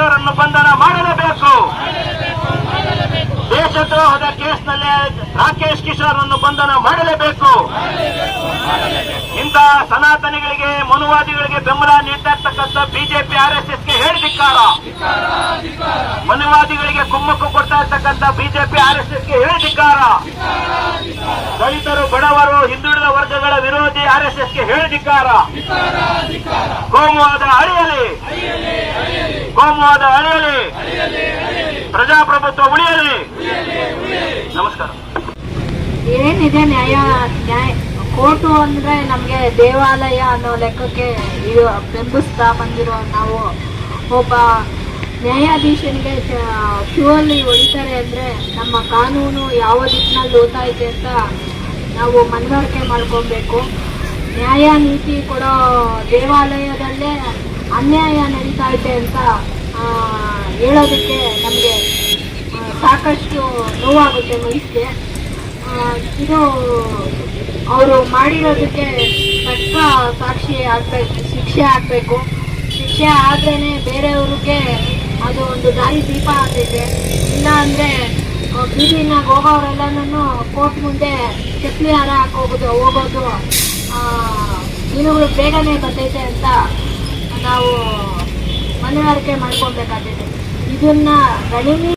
ಕಿಶೋರನ್ನು ಬಂಧನ ಮಾಡಲೇಬೇಕು. ದೇಶದ್ರೋಹದ ಕೇಸ್ನಲ್ಲಿ ರಾಕೇಶ್ ಕಿಶೋರ್ ಅನ್ನು ಬಂಧನ ಮಾಡಲೇಬೇಕು. ಇಂತಹ ಸನಾತನಿಗಳಿಗೆ, ಮನುವಾದಿಗಳಿಗೆ ಬೆಂಬಲ ನೀಡ್ತಕ್ಕಂಥ ಬಿಜೆಪಿ ಆರ್ ಎಸ್ ಎಸ್ಗೆ ಹೇಳಿದಿಕ್ಕಾರ ಮನುವಾದಿಗಳಿಗೆ ಕುಮ್ಮಕ್ಕು ಕೊಡ್ತಾ ಇರ್ತಕ್ಕಂಥ ಬಿಜೆಪಿ ಆರ್ ಎಸ್ ಎಸ್ಗೆ ಹೇಳಿದಿಕ್ಕಾರ ದಲಿತರು, ಬಡವರು, ಹಿಂದುಳಿದ ವರ್ಗಗಳ ವಿರೋಧಿ ಆರ್ ಎಸ್ ಎಸ್ಗೆ ಹೇಳಿದಿಕ್ಕಾರ ಕೋಮುವಾದ ಅಳಿಯಲಿ. ಕೋಮುವಾದ ಅಳಿಯಲಿ ಪ್ರಜಾಪ್ರಭುತ್ವ ಉಳಿಯಲಿ. ನಮಸ್ಕಾರ. ಏನಿದೆ ನ್ಯಾಯ ನ್ಯಾಯ ಕೋರ್ಟು ಅಂದ್ರೆ ನಮಗೆ ದೇವಾಲಯ ಅನ್ನೋ ಲೆಕ್ಕಕ್ಕೆ ಇದು ಬೆಂಬಲಿಸ್ತಾ ಬಂದಿರೋ ನಾವು ಒಬ್ಬ ನ್ಯಾಯಾಧೀಶನಿಗೆ ಕ್ಯೂವಲ್ಲಿ ಹೊಡಿತಾರೆ ಅಂದ್ರೆ ನಮ್ಮ ಕಾನೂನು ಯಾವ ದಿಕ್ಕಿನಲ್ಲಿ ಓದ್ತಾ ಇದೆ ಅಂತ ನಾವು ಮನವರಿಕೆ ಮಾಡ್ಕೊಬೇಕು. ನ್ಯಾಯ ನೀತಿ ಕೊಡೋ ದೇವಾಲಯದಲ್ಲೇ ಅನ್ಯಾಯ ನಡೀತಾ ಇದೆ ಅಂತ ಹೇಳೋದಕ್ಕೆ ನಮಗೆ ಸಾಕಷ್ಟು ನೋವಾಗುತ್ತೆ ಮನಸ್ಸಿಗೆ. ಇದು ಅವರು ಮಾಡಿರೋದಕ್ಕೆ ತಕ್ಕ ಸಾಕ್ಷಿ ಆಗಬೇಕು, ಶಿಕ್ಷೆ ಆಗಬೇಕು. ಶಿಕ್ಷೆ ಆದ್ರೇ ಬೇರೆಯವ್ರಿಗೆ ಅದು ಒಂದು ದಾರಿ ದೀಪ ಆಗ್ತೈತೆ. ಇಲ್ಲ ಅಂದರೆ ಬೀದಿನಾಗ ಹೋಗೋರೆಲ್ಲನೂ ಕೋರ್ಟ್ ಮುಂದೆ ಚಪ್ಪಲಿ ಹಾರ ಹಾಕೋಗೋದು ಹೋಗೋದು ದಿನಗಳು ಬೇಗನೆ ಬರ್ತೈತೆ ಅಂತ ನಾವು ಮನವರಿಕೆ ಮಾಡ್ಕೊಳ್ಬೇಕಾಗಿದೆ ಇದನ್ನ ಗಣಿಮಿ